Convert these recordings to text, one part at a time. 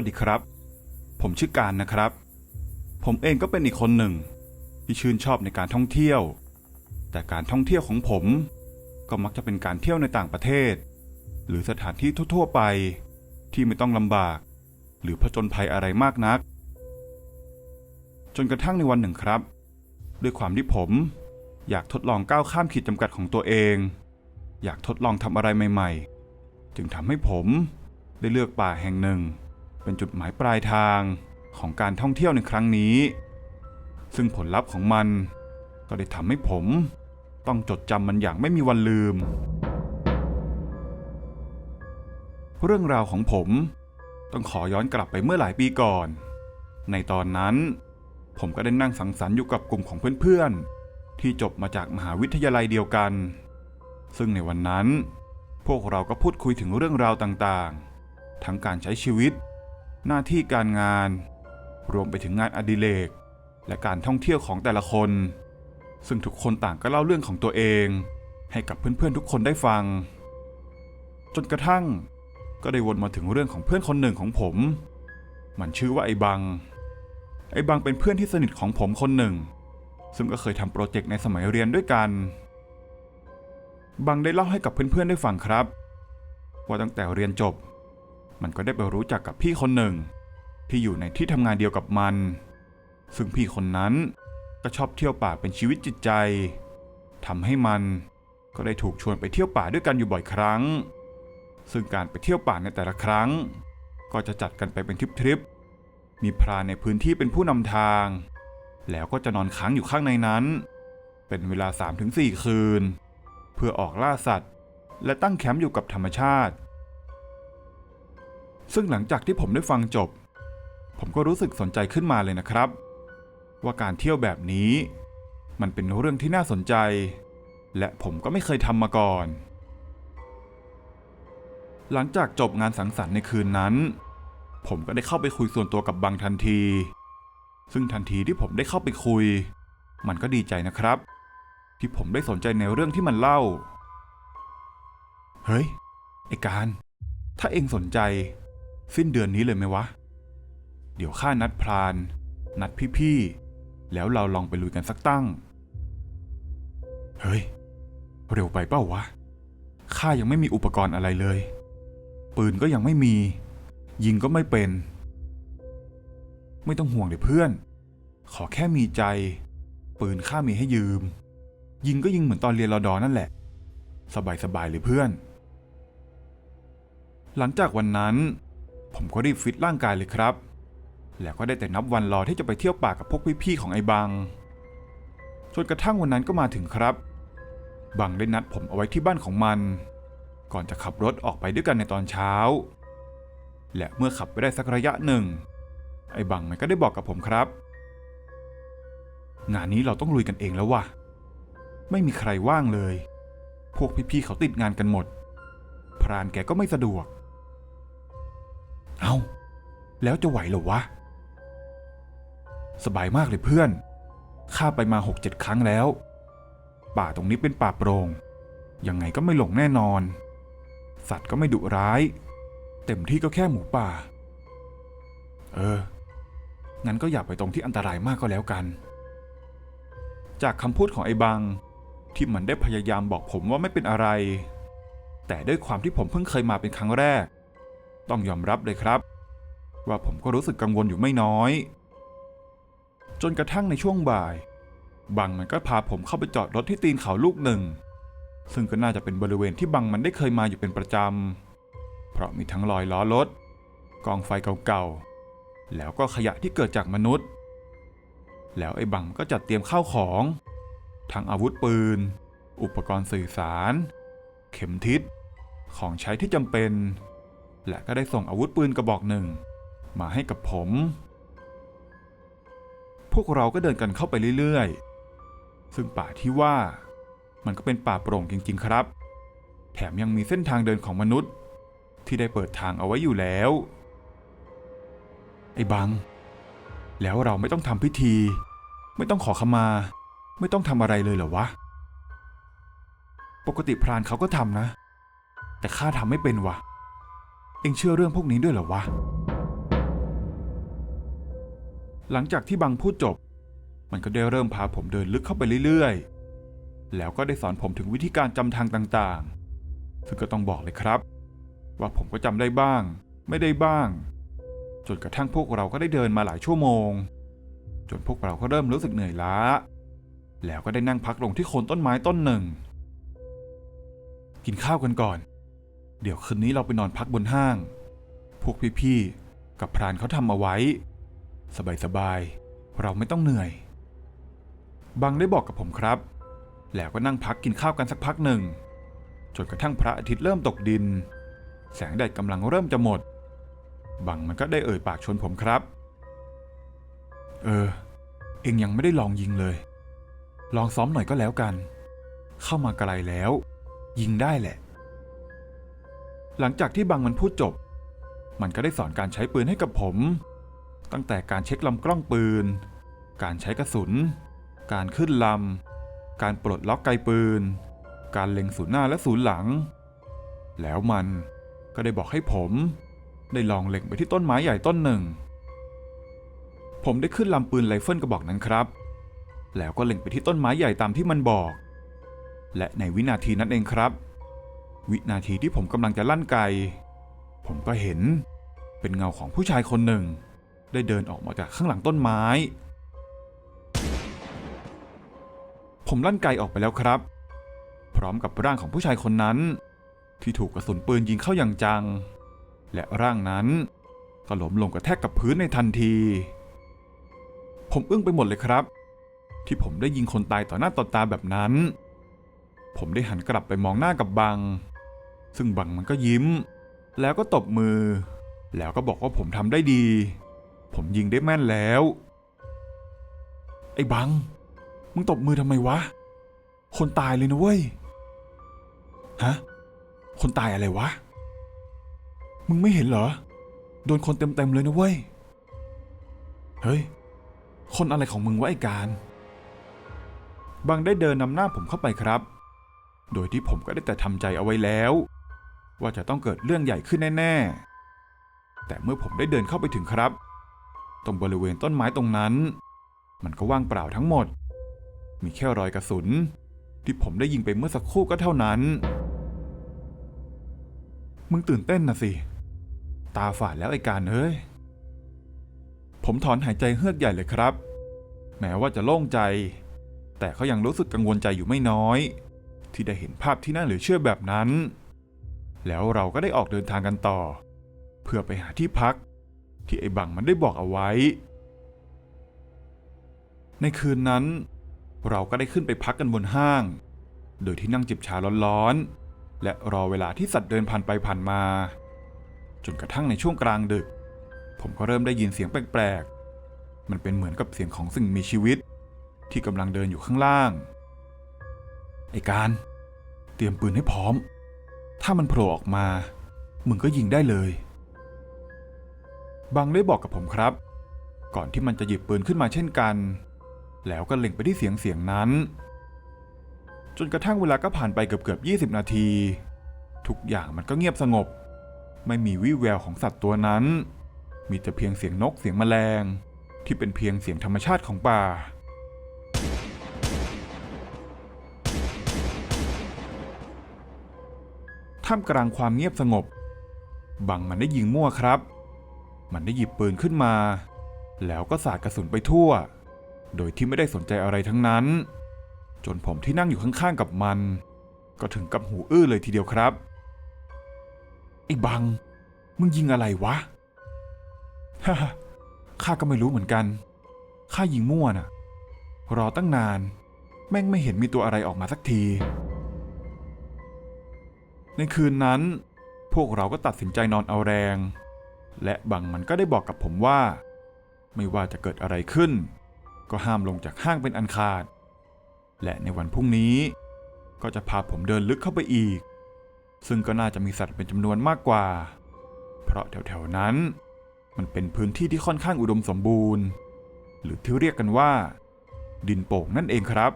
สวัสดีครับ ผมชื่อการนะครับ ผมเองก็เป็นอีกคนหนึ่ง ที่ชื่นชอบในการท่องเที่ยว แต่การท่องเที่ยวของผม ก็มักจะเป็นการเที่ยวในต่างประเทศ หรือสถานที่ทั่วๆไป ที่ไม่ต้องลำบาก หรือผจญภัยอะไรมากนัก จนกระทั่งในวันหนึ่งครับ ด้วยความที่ผมอยากทดลองก้าวข้ามขีดจำกัดของตัวเอง อยากทดลองทำอะไรใหม่ ๆ จึงทำให้ผมได้เลือกป่าแห่งหนึ่ง เป็นจุดหมายปลายทางของการท่องเที่ยวในครั้งนี้ ซึ่งผลลัพธ์ของมันก็ได้ทำให้ผม ต้องจดจำมันอย่างไม่มีวันลืม เรื่องราวของผมต้องขอย้อนกลับไปเมื่อหลายปีก่อน ในตอนนั้น ผมก็ได้นั่งสังสรรค์อยู่กับกลุ่มของเพื่อนๆ ที่จบมาจากมหาวิทยาลัยเดียวกัน ซึ่งในวันนั้น พวกเราก็พูดคุยถึงเรื่องราวต่างๆ ทั้งการใช้ชีวิต หน้าที่การงาน รวมไปถึงงานอดิเรกและการท่องเที่ยวของแต่ละคน ซึ่งทุกคนต่างก็เล่าเรื่องของตัวเอง ให้กับเพื่อนๆทุกคนได้ฟัง จนกระทั่งก็ได้วนมาถึงเรื่องของเพื่อนคนหนึ่งของผม มันชื่อว่าไอ้บัง ไอ้บังเป็นเพื่อนที่สนิทของผมคนหนึ่ง ซึ่งก็เคยทำโปรเจกต์ในสมัยเรียนด้วยกัน บังได้เล่าให้กับเพื่อนๆได้ฟังครับ ว่าตั้งแต่เรียนจบ มันก็ได้ไปรู้จักกับพี่คนหนึ่ง ที่อยู่ในที่ทำงานเดียวกับมัน ซึ่งพี่คนนั้นก็ชอบเที่ยวป่าเป็นชีวิตจิตใจทำให้มันก็ได้ถูกชวนไปเที่ยวป่าด้วยกันอยู่บ่อยครั้ง ซึ่งการไปเที่ยวป่าในแต่ละครั้ง ก็จะจัดกันไปเป็นทริปๆมีพรานในพื้นที่เป็นผู้นำทาง แล้วก็จะนอนค้างอยู่ข้างในนั้น เป็นเวลา 3-4 คืน เพื่อออกล่าสัตว์ และตั้งแคมป์อยู่กับธรรมชาติ ซึ่งหลังจากที่ผมได้ฟังจบ ผมก็รู้สึกสนใจขึ้นมาเลยนะครับ ว่าการเที่ยวแบบนี้ มันเป็นเรื่องที่น่าสนใจ และผมก็ไม่เคยทำมาก่อน หลังจากจบงานสังสรรค์ในคืนนั้น ผมก็ได้เข้าไปคุยส่วนตัวกับบังทันที ซึ่งทันทีที่ผมได้เข้าไปคุย มันก็ดีใจนะครับ ที่ผมได้สนใจในเรื่องที่มันเล่า เฮ้ยไอการ ถ้าเองสนใจ สิ้นเดือนนี้เลยไหมวะ เดี๋ยวข้านัดพราน นัดพี่ๆ แล้วเราลองไปลุยกันสักตั้ง เฮ้ย เร็วไปเป้าวะ ข้ายังไม่มีอุปกรณ์อะไรเลย ปืนก็ยังไม่มี ยิงก็ไม่เป็น ไม่ต้องห่วงเลยเพื่อน ขอแค่มีใจ ปืนข้ามีให้ยืม ยิงก็ยิงเหมือนตอนเรียนรอดอนั่นแหละ สบายๆเลยเพื่อน หลังจากวันนั้น ผมก็รีบฟิตร่างกายเลยครับ แล้วก็ได้แต่นับวันรอที่จะไปเที่ยวป่ากับพวกพี่ๆของไอ้บัง จนกระทั่งวันนั้นก็มาถึงครับ บังได้นัดผมเอาไว้ที่บ้านของมัน ก่อนจะขับรถออกไปด้วยกันในตอนเช้า และเมื่อขับไปได้สักระยะหนึ่ง ไอ้บังมันก็ได้บอกกับผมครับ งานนี้เราต้องลุยกันเองแล้ววะไม่มีใครว่างเลย พวกพี่ๆเขาติดงานกันหมด พรานแกก็ไม่สะดวก เอา้า แล้วจะไหวหรอวะ สบายมากเลยเพื่อน ข้าไปมาหกเจ็ดครั้งแล้ว ป่าตรงนี้เป็นป่าโปร่ง ยังไงก็ไม่หลงแน่นอน สัตว์ก็ไม่ดุร้าย เต็มที่ก็แค่หมูป่า เออ งั้นก็อย่าไปตรงที่อันตรายมากก็แล้วกัน จากคำพูดของไอ้บังที่มันได้พยายามบอกผมว่าไม่เป็นอะไร แต่ด้วยความที่ผมเพิ่งเคยมาเป็นครั้งแรก ต้องยอมรับเลยครับ ว่าผมก็รู้สึกกังวลอยู่ไม่น้อย จนกระทั่งในช่วงบ่าย บังมันก็พาผมเข้าไปจอดรถที่ตีนเขาลูกหนึ่ง ซึ่งก็น่าจะเป็นบริเวณที่บังมันได้เคยมาอยู่เป็นประจำ เพราะมีทั้งรอยล้อรถ กองไฟเก่าๆ แล้วก็ขยะที่เกิดจากมนุษย์ แล้วไอ้บังก็จัดเตรียมข้าวของ ทั้งอาวุธปืน อุปกรณ์สื่อสาร เข็มทิศของใช้ที่จำเป็น และก็ได้ส่งอาวุธปืนกระบอกหนึ่ง มาให้กับผม พวกเราก็เดินกันเข้าไปเรื่อยๆ ซึ่งป่าที่ว่า มันก็เป็นป่าโปร่งจริงๆครับ แถมยังมีเส้นทางเดินของมนุษย์ ที่ได้เปิดทางเอาไว้อยู่แล้ว ไอ้บัง แล้วเราไม่ต้องทำพิธี ไม่ต้องขอขมา ไม่ต้องทำอะไรเลยเหรอวะ ปกติพรานเขาก็ทำนะ แต่ข้าทำไม่เป็นวะ เอ็งเชื่อเรื่องพวกนี้ด้วยเหรอวะ หลังจากที่บังพูดจบ มันก็ได้เริ่มพาผมเดินลึกเข้าไปเรื่อยๆ แล้วก็ได้สอนผมถึงวิธีการจำทางต่างๆ ซึ่งก็ต้องบอกเลยครับ ว่าผมก็จำได้บ้าง ไม่ได้บ้าง จนกระทั่งพวกเราก็ได้เดินมาหลายชั่วโมง จนพวกเราก็เริ่มรู้สึกเหนื่อยล้า แล้วก็ได้นั่งพักลงที่โคนต้นไม้ต้นหนึ่ง กินข้าวกันก่อน เดี๋ยวคืนนี้เราไปนอนพักบนห้าง พวกพี่ๆ กับพรานเขาทำเอาไว้ สบายๆ เราไม่ต้องเหนื่อย บังได้บอกกับผมครับ แล้วก็นั่งพักกินข้าวกันสักพักหนึ่ง จนกระทั่งพระอาทิตย์เริ่มตกดิน แสงแดดกำลังเริ่มจะหมด บังมันก็ได้เอ่ยปากชวนผมครับ เออ เองยังไม่ได้ลองยิงเลย ลองซ้อมหน่อยก็แล้วกัน เข้ามาไกลแล้ว ยิงได้แหละ หลังจากที่บังมันพูดจบ มันก็ได้สอนการใช้ปืนให้กับผม ตั้งแต่การเช็คลำกล้องปืน การใช้กระสุน การขึ้นลำ การปลดล็อกไกปืน การเล็งศูนย์หน้าและศูนย์หลัง แล้วมันก็ได้บอกให้ผม ได้ลองเล็งไปที่ต้นไม้ใหญ่ต้นหนึ่ง ผมได้ขึ้นลำปืนไรเฟิลกระบอกนั้นครับ แล้วก็เล็งไปที่ต้นไม้ใหญ่ตามที่มันบอก และในวินาทีนั้นเองครับ วินาทีที่ผมกำลังจะลั่นไกผมก็เห็นเป็นเงาของผู้ชายคนหนึ่ง ได้เดินออกมาจากข้างหลังต้นไม้ ผมลั่นไกออกไปแล้วครับ พร้อมกับร่างของผู้ชายคนนั้น ที่ถูกกระสุนปืนยิงเข้าอย่างจัง และร่างนั้นก็ล้มลงกระแทกกับพื้นในทันที ผมอึ้งไปหมดเลยครับ ที่ผมได้ยิงคนตายต่อหน้าต่อตาแบบนั้น ผมได้หันกลับไปมองหน้ากับบัง ซึ่งบังมันก็ยิ้ม แล้วก็ตบมือ แล้วก็บอกว่าผมทำได้ดี ผมยิงได้แม่นแล้ว ไอ้บัง มึงตบมือทำไมวะ คนตายเลยนะเว้ย ฮะ คนตายอะไรวะ มึงไม่เห็นเหรอ โดนคนเต็มๆเลยนะเว้ย เฮ้ย คนอะไรของมึงวะไอ้การ บังได้เดินนำหน้าผมเข้าไปครับ โดยที่ผมก็ได้แต่ทำใจเอาไว้แล้ว ว่าจะต้องเกิดเรื่องใหญ่ขึ้นแน่ ๆ แต่เมื่อผมได้เดินเข้าไปถึงครับ ตรงบริเวณต้นไม้ตรงนั้น มันก็ว่างเปล่าทั้งหมด มีแค่รอยกระสุน ที่ผมได้ยิงไปเมื่อสักครู่ก็เท่านั้น มึงตื่นเต้นนะสิ ตาฝาดแล้วไอ้การเอ้ย ผมถอนหายใจเฮือกใหญ่เลยครับ แม้ว่าจะโล่งใจ แต่เขายังรู้สึกกังวลใจอยู่ไม่น้อย ที่ได้เห็นภาพที่น่าเหลือเชื่อแบบนั้น แล้วเราก็ได้ออกเดินทางกันต่อ เพื่อไปหาที่พัก ที่ไอ้บังมันได้บอกเอาไว้ ในคืนนั้น เราก็ได้ขึ้นไปพักกันบนห้าง โดยที่นั่งจิบชาร้อนๆ และรอเวลาที่สัตว์เดินผ่านไปผ่านมา จนกระทั่งในช่วงกลางดึก ผมก็เริ่มได้ยินเสียงแปลกๆ มันเป็นเหมือนกับเสียงของสิ่งมีชีวิต ที่กำลังเดินอยู่ข้างล่าง ไอ้การ เตรียมปืนให้พร้อม ถ้ามันโผล่ออกมา มึงก็ยิงได้เลย บังได้บอกกับผมครับ ก่อนที่มันจะหยิบปืนขึ้นมาเช่นกัน แล้วก็เล็งไปที่เสียงเสียงนั้น จนกระทั่งเวลาก็ผ่านไปเกือบเกือบ20 นาที ทุกอย่างมันก็เงียบสงบ ไม่มีวี่แววของสัตว์ตัวนั้น มีแต่เพียงเสียงนกเสียงแมลง ที่เป็นเพียงเสียงธรรมชาติของป่า ท่ามกลางความเงียบสงบ บังมันได้ยิงมั่วครับ มันได้หยิบปืนขึ้นมา แล้วก็สาดกระสุนไปทั่ว โดยที่ไม่ได้สนใจอะไรทั้งนั้น จนผมที่นั่งอยู่ข้างๆกับมัน ก็ถึงกับหูอื้อเลยทีเดียวครับ ไอ้บัง มึงยิงอะไรวะฮ่าข้าก็ไม่รู้เหมือนกัน ข้ายิงมั่วน่ะ รอตั้งนาน แม่งไม่เห็นมีตัวอะไรออกมาสักที ในคืนนั้น พวกเราก็ตัดสินใจนอนเอาแรง และบังมันก็ได้บอกกับผมว่า ไม่ว่าจะเกิดอะไรขึ้น ก็ห้ามลงจากห้างเป็นอันขาด และในวันพรุ่งนี้ ก็จะพาผมเดินลึกเข้าไปอีก ซึ่งก็น่าจะมีสัตว์เป็นจำนวนมากกว่า เพราะแถวๆนั้น มันเป็นพื้นที่ที่ค่อนข้างอุดมสมบูรณ์ หรือที่เรียกกันว่า ดินโป่งนั่นเองครับ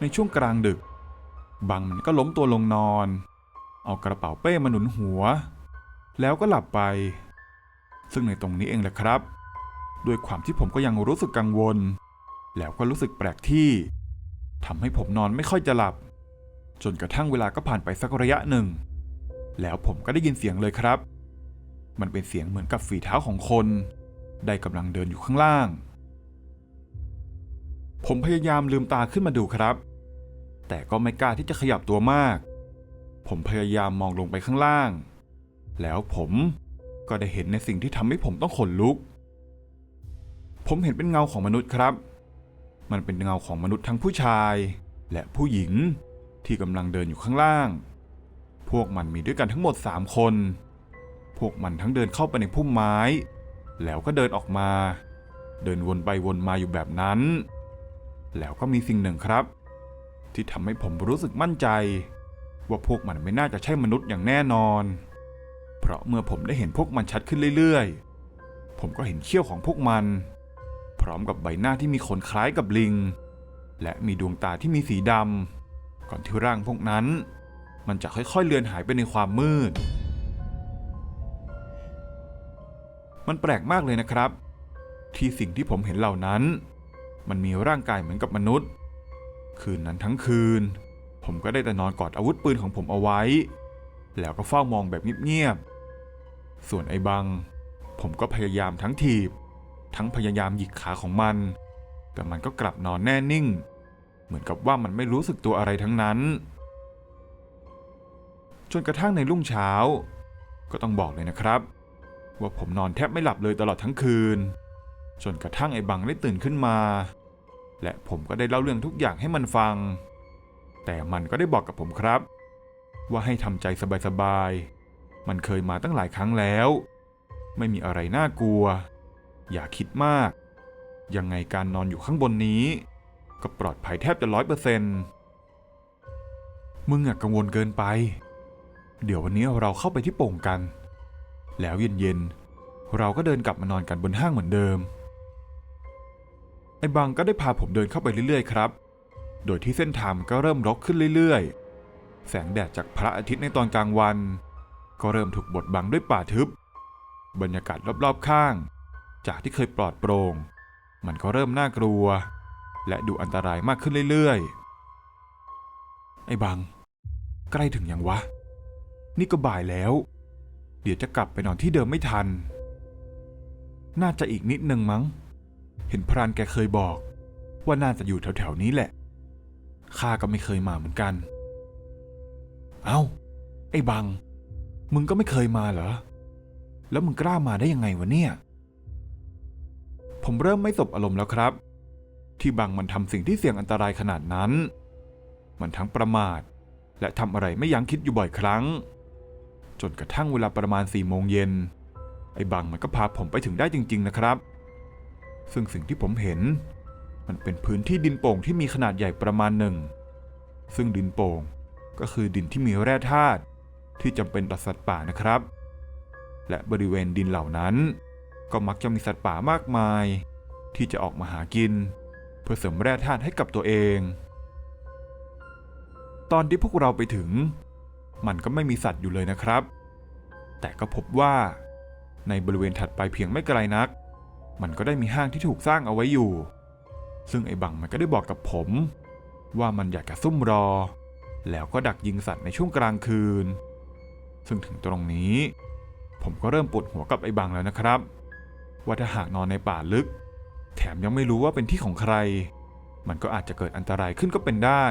ในช่วงกลางดึก บังมันก็ล้มตัวลงนอน เอากระเป๋าเป้มาหนุนหัว แล้วก็หลับไป ซึ่งในตรงนี้เองแหละครับ ด้วยความที่ผมก็ยังรู้สึกกังวล แล้วก็รู้สึกแปลกที่ทำให้ผมนอนไม่ค่อยจะหลับ จนกระทั่งเวลาก็ผ่านไปสักระยะหนึ่ง แล้วผมก็ได้ยินเสียงเลยครับ มันเป็นเสียงเหมือนกับฝีเท้าของคน ได้กำลังเดินอยู่ข้างล่าง ผมพยายามลืมตาขึ้นมาดูครับ แต่ก็ไม่กล้าที่จะขยับตัวมาก ผมพยายามมองลงไปข้างล่าง แล้วผมก็ได้เห็นในสิ่งที่ทำให้ผมต้องขนลุก ผมเห็นเป็นเงาของมนุษย์ครับ มันเป็นเงาของมนุษย์ทั้งผู้ชาย และผู้หญิงที่กำลังเดินอยู่ข้างล่าง พวกมันมีด้วยกันทั้งหมดสามคน พวกมันทั้งเดินเข้าไปในพุ่มไม้ แล้วก็เดินออกมา เดินวนไปวนมาอยู่แบบนั้น แล้วก็มีสิ่งหนึ่งครับ ที่ทำให้ผมรู้สึกมั่นใจ ว่าพวกมันไม่น่าจะใช่มนุษย์อย่างแน่นอน เพราะเมื่อผมได้เห็นพวกมันชัดขึ้นเรื่อยๆ ผมก็เห็นเขี้ยวของพวกมัน พร้อมกับใบหน้าที่มีขนคล้ายกับลิง และมีดวงตาที่มีสีดำก่อนที่ร่างพวกนั้น มันจะค่อยๆเลือนหายไปในความมืด มันแปลกมากเลยนะครับ ที่สิ่งที่ผมเห็นเหล่านั้น มันมีร่างกายเหมือนกับมนุษย์ คืนนั้นทั้งคืน ผมก็ได้แต่นอนกอดอาวุธปืนของผมเอาไว้ แล้วก็เฝ้ามองแบบเงียบๆ ส่วนไอ้บัง ผมก็พยายามทั้งถีบ ทั้งพยายามหยิกขาของมัน แต่มันก็กลับนอนแน่นิ่ง เหมือนกับว่ามันไม่รู้สึกตัวอะไรทั้งนั้น จนกระทั่งในรุ่งเช้า ก็ต้องบอกเลยนะครับ ว่าผมนอนแทบไม่หลับเลยตลอดทั้งคืน จนกระทั่งไอ้บังได้ตื่นขึ้นมา และผมก็ได้เล่าเรื่องทุกอย่างให้มันฟัง แต่มันก็ได้บอกกับผมครับ ว่าให้ทำใจสบายๆ มันเคยมาตั้งหลายครั้งแล้ว ไม่มีอะไรน่ากลัว อย่าคิดมาก ยังไงการนอนอยู่ข้างบนนี้ ก็ปลอดภัยแทบจะร้อยเปอร์เซนต์มึงอะกังวลเกินไป เดี๋ยววันนี้เราเข้าไปที่โป่งกัน แล้วเย็นๆ เราก็เดินกลับมานอนกันบนห้างเหมือนเดิม อ้บังก็ได้พาผมเดินเข้าไปเรื่อยๆครับ โดยที่เส้นทางมันก็เริ่มรกขึ้นเรื่อยๆ แสงแดดจากพระอาทิตย์ในตอนกลางวัน ก็เริ่มถูกบดบังด้วยป่าทึบ บรรยากาศรอบๆข้าง จากที่เคยปลอดโปร่ง มันก็เริ่มน่ากลัว และดูอันตรายมากขึ้นเรื่อยๆ ไอ้บัง ใกล้ถึงยังวะ นี่ก็บ่ายแล้ว เดี๋ยวจะกลับไปนอนที่เดิมไม่ทัน น่าจะอีกนิดนึงมั้ง เห็นพรานแกเคยบอก ว่าน่าจะอยู่แถวๆนี้แหละ ข้าก็ไม่เคยมาเหมือนกัน เอา้า ไอ้บัง มึงก็ไม่เคยมาเหรอ แล้วมึงกล้ามาได้ยังไงวะเนี่ย ผมเริ่มไม่สบอารมณ์แล้วครับ ที่บังมันทำสิ่งที่เสี่ยงอันตรายขนาดนั้น มันทั้งประมาท และทำอะไรไม่ยั้งคิดอยู่บ่อยครั้ง จนกระทั่งเวลาประมาณสี่โมงเย็นไอ้บังมันก็พาผมไปถึงได้จริง ๆ นะครับ ซึ่งสิ่งที่ผมเห็น มันเป็นพื้นที่ดินโป่งที่มีขนาดใหญ่ประมาณหนึ่ง ซึ่งดินโป่งก็คือดินที่มีแร่ธาตุที่จำเป็นต่อสัตว์ป่านะครับ และบริเวณดินเหล่านั้น ก็มักจะมีสัตว์ป่ามากมาย ที่จะออกมาหากิน เพื่อเสริมแร่ธาตุให้กับตัวเอง ตอนที่พวกเราไปถึง มันก็ไม่มีสัตว์อยู่เลยนะครับ แต่ก็พบว่าในบริเวณถัดไปเพียงไม่ไกลนัก มันก็ได้มีห้างที่ถูกสร้างเอาไว้อยู่ ซึ่งไอ้บังมันก็ได้บอกกับผม ว่ามันอยากจะซุ่มรอ แล้วก็ดักยิงสัตว์ในช่วงกลางคืน ซึ่งถึงตรงนี้ ผมก็เริ่มปวดหัวกับไอ้บังแล้วนะครับ ว่าถ้าหากนอนในป่าลึก แถมยังไม่รู้ว่าเป็นที่ของใคร มันก็อาจจะเกิดอันตรายขึ้นก็เป็นได้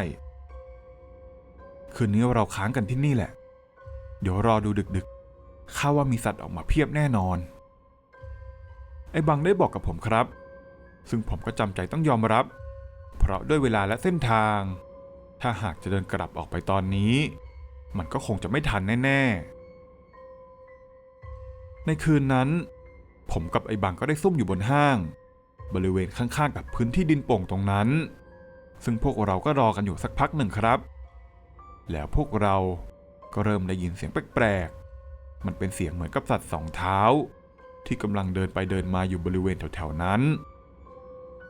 คืนนี้เราค้างกันที่นี่แหละ เดี๋ยวรอดูดึกๆข้าว่ามีสัตว์ออกมาเพียบแน่นอน ไอ้บังได้บอกกับผมครับ ซึ่งผมก็จำใจต้องยอมรับ เพราะด้วยเวลาและเส้นทาง ถ้าหากจะเดินกลับออกไปตอนนี้ มันก็คงจะไม่ทันแน่ ๆ ในคืนนั้น ผมกับไอ้บังก็ได้ซุ่มอยู่บนห้าง บริเวณข้างๆ กับพื้นที่ดินโป่งตรงนั้น ซึ่งพวกเราก็รอกันอยู่สักพักหนึ่งครับ แล้วพวกเราก็เริ่มได้ยินเสียงแปลกๆ มันเป็นเสียงเหมือนกับสัตว์สองเท้า ที่กำลังเดินไปเดินมาอยู่บริเวณแถวๆนั้น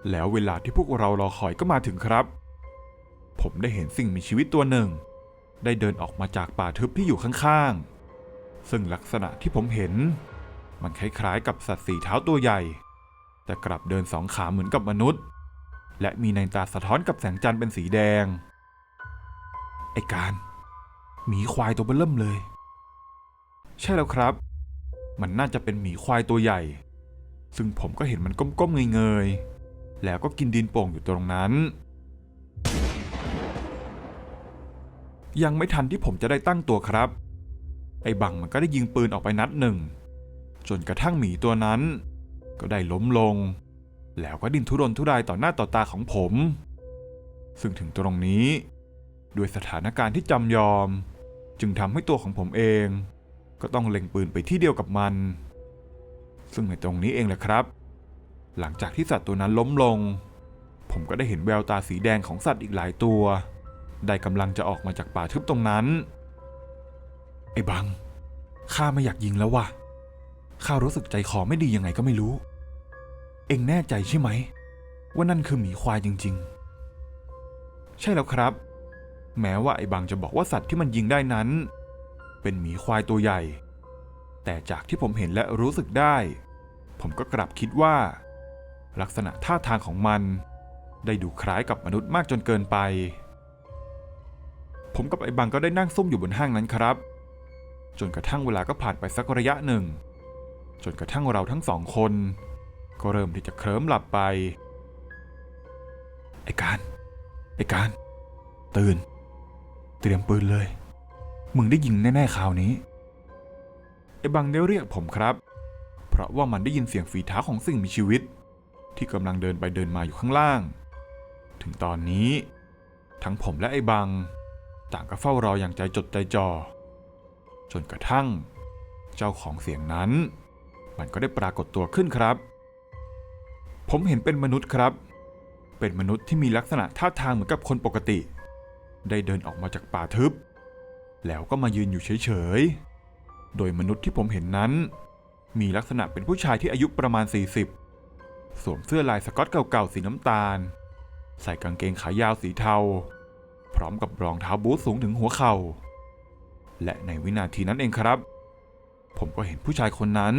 แล้วเวลาที่พวกเรารอคอยก็มาถึงครับ ผมได้เห็นสิ่งมีชีวิตตัวหนึ่ง ได้เดินออกมาจากป่าทึบที่อยู่ข้างๆ ซึ่งลักษณะที่ผมเห็น มันคล้ายๆกับสัตว์สี่เท้าตัวใหญ่ แต่กลับเดินสองขาเหมือนกับมนุษย์ และมีในตาสะท้อนกับแสงจันทร์เป็นสีแดง ไอการหมีควายตัวเบิ่มเลย ใช่แล้วครับ มันน่าจะเป็นหมีควายตัวใหญ่ ซึ่งผมก็เห็นมันก้มๆเงยๆ แล้วก็กินดินโป่งอยู่ตรงนั้น ยังไม่ทันที่ผมจะได้ตั้งตัวครับ ไอ้บังมันก็ได้ยิงปืนออกไปนัดหนึ่ง จนกระทั่งหมีตัวนั้น ก็ได้ล้มลง แล้วก็ดิ้นทุรนทุรายต่อหน้าต่อตาของผม ซึ่งถึงตรงนี้ ด้วยสถานการณ์ที่จำยอม จึงทำให้ตัวของผมเอง ก็ต้องเล็งปืนไปที่เดียวกับมัน ซึ่งในตรงนี้เองแหละครับ หลังจากที่สัตว์ตัวนั้นล้มลง ผมก็ได้เห็นแววตาสีแดงของสัตว์อีกหลายตัว ได้กำลังจะออกมาจากป่าทึบตรงนั้น ไอ้บัง ข้าไม่อยากยิงแล้วว่ะ ข้ารู้สึกใจคอไม่ดียังไงก็ไม่รู้ เอ็งแน่ใจใช่ไหม ว่านั่นคือหมีควายจริง ๆ ใช่แล้วครับ แม้ว่าไอ้บังจะบอกว่าสัตว์ที่มันยิงได้นั้น เป็นหมีควายตัวใหญ่ แต่จากที่ผมเห็นและรู้สึกได้ ผมก็กลับคิดว่า ลักษณะท่าทางของมัน ได้ดูคล้ายกับมนุษย์มากจนเกินไป ผมกับไอ้บังก็ได้นั่งซุ่มอยู่บนห้างนั้นครับ จนกระทั่งเวลาก็ผ่านไปสักระยะหนึ่ง จนกระทั่งเราทั้งสองคน ก็เริ่มที่จะเคลิ้มหลับไป ไอ้การ ไอ้การ ตื่น เตรียมปืนเลย มึงได้ยิงแน่ๆคราวนี้ ไอ้บังได้เรียกผมครับ เพราะว่ามันได้ยินเสียงฝีเท้าของสิ่งมีชีวิต ที่กำลังเดินไปเดินมาอยู่ข้างล่าง ถึงตอนนี้ ทั้งผมและไอ้บัง ต่างก็เฝ้ารออย่างใจจดใจจ่อ จนกระทั่ง เจ้าของเสียงนั้น มันก็ได้ปรากฏตัวขึ้นครับ ผมเห็นเป็นมนุษย์ครับ เป็นมนุษย์ที่มีลักษณะท่าทางเหมือนกับคนปกติ ได้เดินออกมาจากป่าทึบ แล้วก็มายืนอยู่เฉยๆ โดยมนุษย์ที่ผมเห็นนั้น มีลักษณะเป็นผู้ชายที่อายุประมาณ 40 สวมเสื้อลายสก๊อตเก่าๆสีน้ำตาล ใส่กางเกงขายาวสีเทา พร้อมกับรองเท้าบูทสูงถึงหัวเข่า และในวินาทีนั้นเองครับ ผมก็เห็นผู้ชายคนนั้น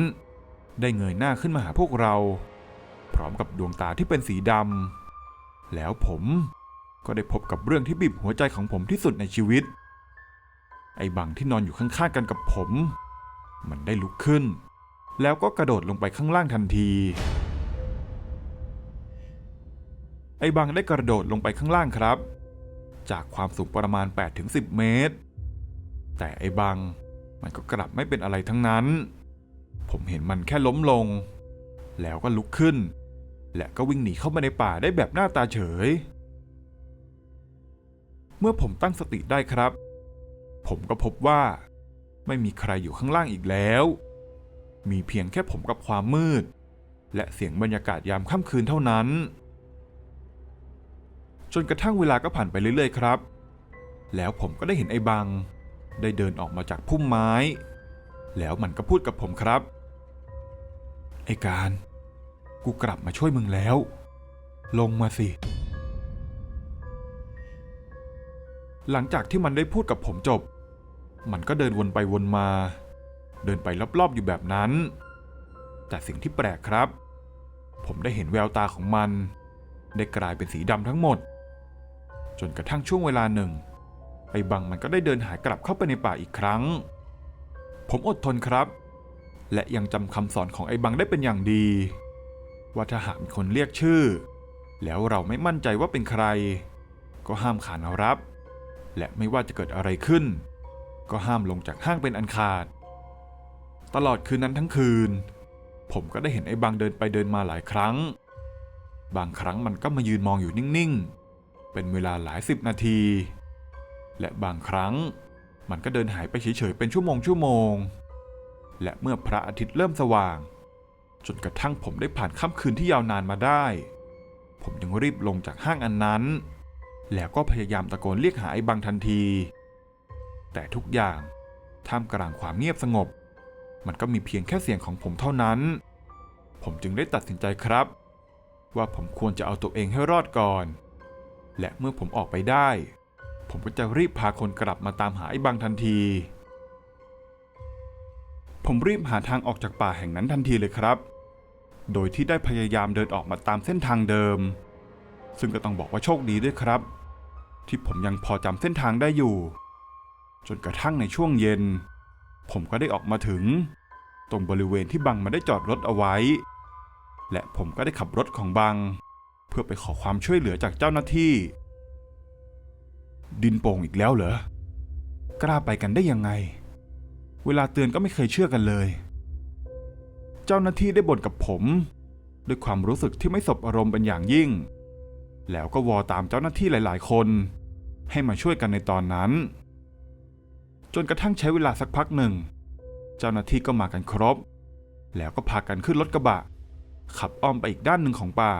ได้เงยหน้าขึ้นมาหาพวกเรา พร้อมกับดวงตาที่เป็นสีดำแล้วผมก็ได้พบกับเรื่องที่บีบหัวใจของผมที่สุดในชีวิต ไอ้บังที่นอนอยู่ข้างๆกันกับผม มันได้ลุกขึ้น แล้วก็กระโดดลงไปข้างล่างทันที ไอ้บังได้กระโดดลงไปข้างล่างครับ จากความสูงประมาณ 8-10 เมตร แต่ไอ้บังมันก็กลับไม่เป็นอะไรทั้งนั้น ผมเห็นมันแค่ล้มลง แล้วก็ลุกขึ้น และก็วิ่งหนีเข้ามาในป่าได้แบบหน้าตาเฉย เมื่อผมตั้งสติได้ครับ ผมก็พบว่า ไม่มีใครอยู่ข้างล่างอีกแล้ว มีเพียงแค่ผมกับความมืด และเสียงบรรยากาศยามค่ำคืนเท่านั้น จนกระทั่งเวลาก็ผ่านไปเรื่อยๆครับ แล้วผมก็ได้เห็นไอ้บัง ได้เดินออกมาจากพุ่มไม้ แล้วมันก็พูดกับผมครับ ไอ้การ กูกลับมาช่วยมึงแล้ว ลงมาสิหลังจากที่มันได้พูดกับผมจบ มันก็เดินวนไปวนมา เดินไปรอบๆอยู่แบบนั้น แต่สิ่งที่แปลกครับ ผมได้เห็นแววตาของมัน ได้กลายเป็นสีดำทั้งหมด จนกระทั่งช่วงเวลาหนึ่ง ไอ้บังมันก็ได้เดินหายกลับเข้าไปในป่าอีกครั้ง ผมอดทนครับ และยังจำคำสอนของไอ้บังได้เป็นอย่างดี ว่าถ้าหากมีคนเรียกชื่อ แล้วเราไม่มั่นใจว่าเป็นใคร ก็ห้ามขานรับ และไม่ว่าจะเกิดอะไรขึ้น ก็ห้ามลงจากห้างเป็นอันขาด ตลอดคืนนั้นทั้งคืน ผมก็ได้เห็นไอ้บังเดินไปเดินมาหลายครั้ง บางครั้งมันก็มายืนมองอยู่นิ่งๆ เป็นเวลาหลายสิบนาที และบางครั้งมันก็เดินหายไปเฉยๆเป็นชั่วโมงชั่วโมง และเมื่อพระอาทิตย์เริ่มสว่าง จนกระทั่งผมได้ผ่านค่ำคืนที่ยาวนานมาได้ ผมยังรีบลงจากห้างอันนั้น แล้วก็พยายามตะโกนเรียกหาไอ้บังทันที แต่ทุกอย่างท่ามกลางความเงียบสงบ มันก็มีเพียงแค่เสียงของผมเท่านั้น ผมจึงได้ตัดสินใจครับ ว่าผมควรจะเอาตัวเองให้รอดก่อน และเมื่อผมออกไปได้ ผมก็จะรีบพาคนกลับมาตามหาไอ้บังทันที ผมรีบหาทางออกจากป่าแห่งนั้นทันทีเลยครับ โดยที่ได้พยายามเดินออกมาตามเส้นทางเดิม ซึ่งก็ต้องบอกว่าโชคดีด้วยครับ ที่ผมยังพอจำเส้นทางได้อยู่ จนกระทั่งในช่วงเย็น ผมก็ได้ออกมาถึง ตรงบริเวณที่บังมาได้จอดรถเอาไว้ และผมก็ได้ขับรถของบัง เพื่อไปขอความช่วยเหลือจากเจ้าหน้าที่ ดินโป่งอีกแล้วเหรอกล้าไปกันได้ยังไง เวลาเตือนก็ไม่เคยเชื่อกันเลย เจ้าหน้าที่ได้บ่นกับผม ด้วยความรู้สึกที่ไม่สบอารมณ์เป็นอย่างยิ่ง แล้วก็วอตามเจ้าหน้าที่หลาย ๆ คน ให้มาช่วยกันในตอนนั้น จนกระทั่งใช้เวลาสักพักหนึ่ง เจ้าหน้าที่ก็มากันครบ แล้วก็พากันขึ้นรถกระบะ ขับอ้อมไปอีกด้านหนึ่งของป่า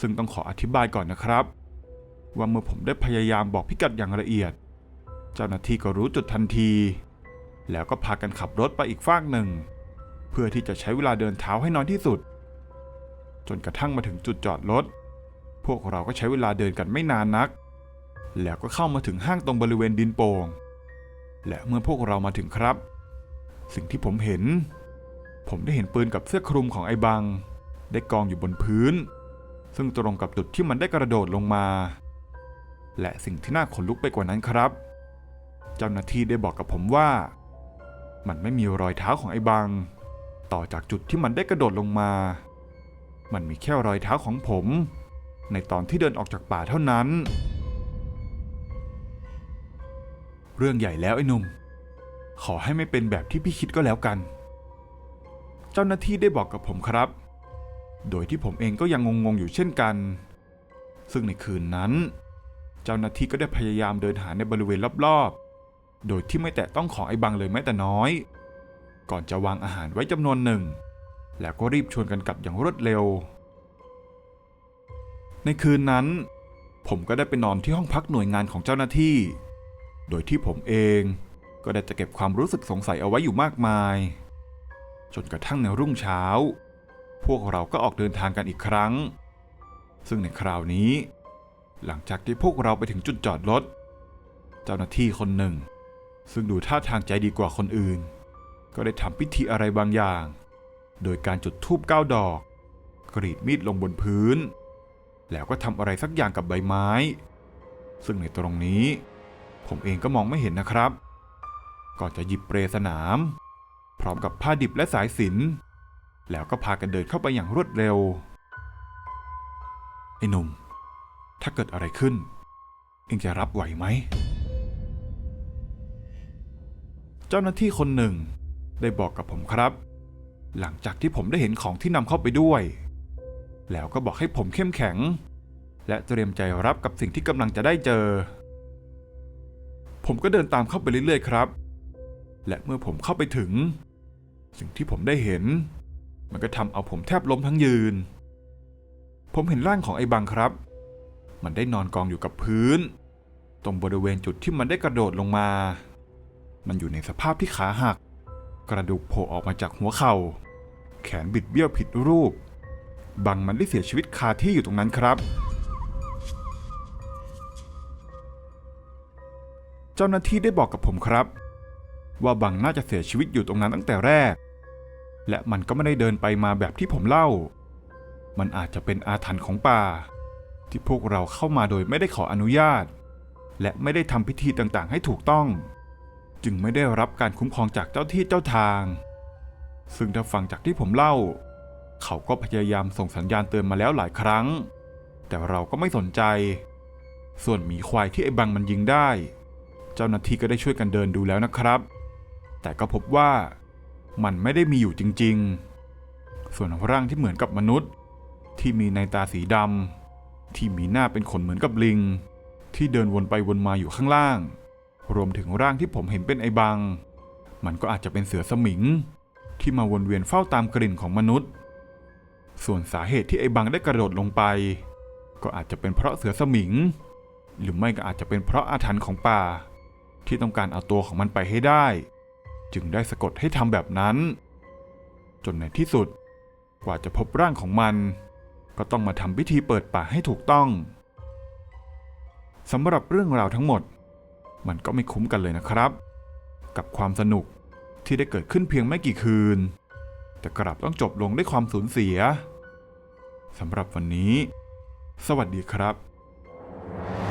ซึ่งต้องขออธิบายก่อนนะครับ ว่าเมื่อผมได้พยายามบอกพิกัดอย่างละเอียด เจ้าหน้าที่ก็รู้จุดทันที แล้วก็พากันขับรถไปอีกฟากหนึ่ง เพื่อที่จะใช้เวลาเดินเท้าให้น้อยที่สุด จนกระทั่งมาถึงจุดจอดรถพวกเราก็ใช้เวลาเดินกันไม่นานนัก แล้วก็เข้ามาถึงห้างตรงบริเวณดินโป่ง และเมื่อพวกเรามาถึงครับ สิ่งที่ผมเห็น ผมได้เห็นปืนกับเสื้อคลุมของไอ้บัง ได้กองอยู่บนพื้น ซึ่งตรงกับจุดที่มันได้กระโดดลงมา และสิ่งที่น่าขนลุกไปกว่านั้นครับ เจ้าหน้าที่ได้บอกกับผมว่า มันไม่มีรอยเท้าของไอ้บัง ต่อจากจุดที่มันได้กระโดดลงมา มันมีแค่รอยเท้าของผม ในตอนที่เดินออกจากป่าเท่านั้น เรื่องใหญ่แล้วไอ้หนุ่ม ขอให้ไม่เป็นแบบที่พี่คิดก็แล้วกัน เจ้าหน้าที่ได้บอกกับผมครับ โดยที่ผมเองก็ยังงงๆอยู่เช่นกัน ซึ่งในคืนนั้น เจ้าหน้าที่ก็ได้พยายามเดินหาในบริเวณรอบๆ โดยที่ไม่แตะต้องของไอ้บังเลยแม้แต่น้อย ก่อนจะวางอาหารไว้จำนวนหนึ่ง แล้วก็รีบชวนกันกลับอย่างรวดเร็ว ในคืนนั้น ผมก็ได้ไปนอนที่ห้องพักหน่วยงานของเจ้าหน้าที่ โดยที่ผมเองก็ได้จะเก็บความรู้สึกสงสัยเอาไว้อยู่มากมาย จนกระทั่งในรุ่งเช้า พวกเราก็ออกเดินทางกันอีกครั้ง ซึ่งในคราวนี้ หลังจากที่พวกเราไปถึงจุดจอดรถ เจ้าหน้าที่คนหนึ่ง ซึ่งดูท่าทางใจดีกว่าคนอื่น ก็ได้ทำพิธีอะไรบางอย่าง โดยการจุดธูปเก้าดอก กรีดมีดลงบนพื้น แล้วก็ทำอะไรสักอย่างกับใบไม้ ซึ่งในตรงนี้ ผมเองก็มองไม่เห็นนะครับ ก่อนจะหยิบเปรสนาม พร้อมกับผ้าดิบและสายสิญจนแล้วก็พากันเดินเข้าไปอย่างรวดเร็วไอ้หนุ่ม ถ้าเกิดอะไรขึ้น เองจะรับไหวไหม เจ้าหน้าที่คนหนึ่งได้บอกกับผมครับ หลังจากที่ผมได้เห็นของที่นำเข้าไปด้วย แล้วก็บอกให้ผมเข้มแข็ง และเตรียมใจรับกับสิ่งที่กำลังจะได้เจอ ผมก็เดินตามเข้าไปเรื่อยๆครับ และเมื่อผมเข้าไปถึง สิ่งที่ผมได้เห็น มันก็ทำเอาผมแทบล้มทั้งยืน ผมเห็นร่างของไอ้บังครับ มันได้นอนกองอยู่กับพื้น ตรงบริเวณจุดที่มันได้กระโดดลงมา มันอยู่ในสภาพที่ขาหัก กระดูกโผล่ออกมาจากหัวเข่า แขนบิดเบี้ยวผิดรูป บังมันได้เสียชีวิตคาที่อยู่ตรงนั้นครับ เจ้าหน้าที่ได้บอกกับผมครับ ว่าบังน่าจะเสียชีวิตอยู่ตรงนั้นตั้งแต่แรก และมันก็ไม่ได้เดินไปมาแบบที่ผมเล่า มันอาจจะเป็นอาถรรพ์ของป่า ที่พวกเราเข้ามาโดยไม่ได้ขออนุญาต และไม่ได้ทำพิธีต่างๆ ให้ถูกต้อง จึงไม่ได้รับการคุ้มครองจากเจ้าที่เจ้าทาง ซึ่งถ้าฟังจากที่ผมเล่า เขาก็พยายามส่งสัญญาณเตือนมาแล้วหลายครั้ง แต่เราก็ไม่สนใจ ส่วนหมีควายที่ไอ้บังมันยิงได้ เจ้าหน้าที่ก็ได้ช่วยกันเดินดูแล้วนะครับ แต่ก็พบว่ามันไม่ได้มีอยู่จริงๆ ส่วนร่างที่เหมือนกับมนุษย์ ที่มีในตาสีดำที่มีหน้าเป็นขนเหมือนกับลิง ที่เดินวนไปวนมาอยู่ข้างล่าง รวมถึงร่างที่ผมเห็นเป็นไอ้บัง มันก็อาจจะเป็นเสือสมิง ที่มาวนเวียนเฝ้าตามกลิ่นของมนุษย์ ส่วนสาเหตุที่ไอ้บังได้กระโดดลงไป ก็อาจจะเป็นเพราะเสือสมิง หรือไม่ก็อาจจะเป็นเพราะอาถรรพ์ของป่า ที่ต้องการเอาตัวของมันไปให้ได้ จึงได้สะกดให้ทำแบบนั้น จนในที่สุด กว่าจะพบร่างของมัน ก็ต้องมาทำพิธีเปิดป่าให้ถูกต้องสำหรับเรื่องราวทั้งหมด มันก็ไม่คุ้มกันเลยนะครับ กับความสนุกที่ได้เกิดขึ้นเพียงไม่กี่คืน แต่กลับต้องจบลงด้วยความสูญเสียสำหรับวันนี้ สวัสดีครับ